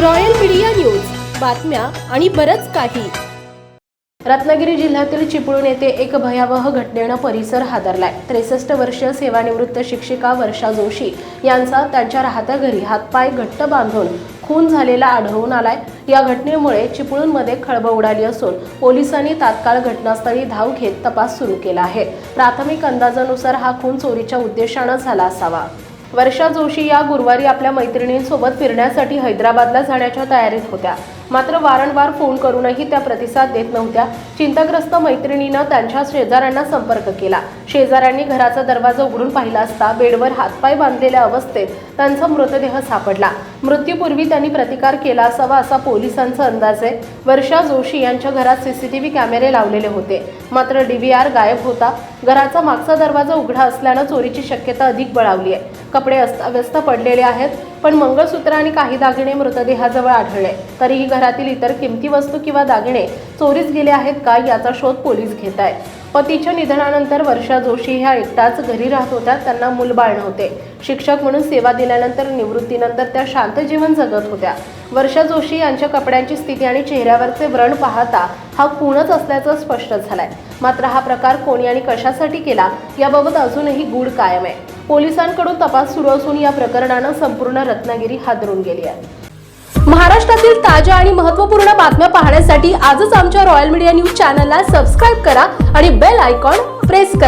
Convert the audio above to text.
Royal media news. बातम्या आणि बरंच काही. रत्नागिरी जिल्ह्यातील चिपळूण येथे एक भयावह घटनेनं परिसर हादरलाय. त्रेसष्ट वर्षीय सेवानिवृत्त शिक्षिका वर्षा जोशी यांचा त्यांच्या राहत्या घरी हातपाय घट्ट बांधून खून झालेला आढळून आलाय. या घटनेमुळे चिपळूणमध्ये खळबळ उडाली असून पोलिसांनी तात्काळ घटनास्थळी धाव घेत तपास सुरू केला आहे. प्राथमिक अंदाजानुसार हा खून चोरीच्या उद्देशानं झाला असावा. वर्षा जोशी या गुरुवारी आपल्या मैत्रिणींसोबत फिरण्यासाठी हैदराबादला जाण्याच्या तयारीत होत्या. मात्र वारंवार फोन करूनही त्या प्रतिसाद देत नव्हत्या. चिंताग्रस्त मैत्रिणीनं त्यांच्या शेजाऱ्यांना संपर्क केला. शेजाऱ्यांनी घराचा दरवाजा उघडून पाहिला असता बेडवर हातपाय बांधलेल्या अवस्थेत त्यांचा मृतदेह सापडला. मृत्यूपूर्वी त्यांनी प्रतिकार केला असावा असा पोलिसांचा अंदाज आहे वर्षा जोशी यांच्या घरात सीसीटीव्ही कॅमेरे लावलेले होते. मात्र डीव्हीआर गायब होता. घराचा मागचा दरवाजा उघडा असल्यानं चोरीची शक्यता अधिक बळावली आहे. कपडे अस्ताव्यस्त पडलेले आहेत. पण मंगळसूत्र आणि काही दागिने मृतदेहाजवळ आढळले. तरीही घरातील इतर किमती वस्तू किंवा दागिने चोरीस गेले आहेत का याचा शोध पोलीस घेत आहेत. पतीच्या निधनानंतर वर्षा जोशी ह्या एकटाच घरी राहत होत्या त्यांना मूलबाळ नव्हते शिक्षक म्हणून सेवा दिल्यानंतर निवृत्तीनंतर त्या शांत जीवन जगत होत्या. वर्षा जोशी यांच्या कपड्यांची स्थिती आणि चेहऱ्यावरचे व्रण पाहता हा खूणच असल्याचं स्पष्ट झालंय. मात्र हा प्रकार कोणी आणि कशासाठी केला याबाबत अजूनही गूढ कायम आहे. पोलिसांकडून तपास सुरू असून या प्रकरणानं संपूर्ण रत्नागिरी हादरून गेली आहे. महाराष्ट्रातील ताज्या आणि महत्त्वपूर्ण बातम्या पाहण्यासाठी आजच आमच्या रॉयल मीडिया न्यूज चॅनलला सबस्क्राईब करा आणि बेल आयकॉन प्रेस करा.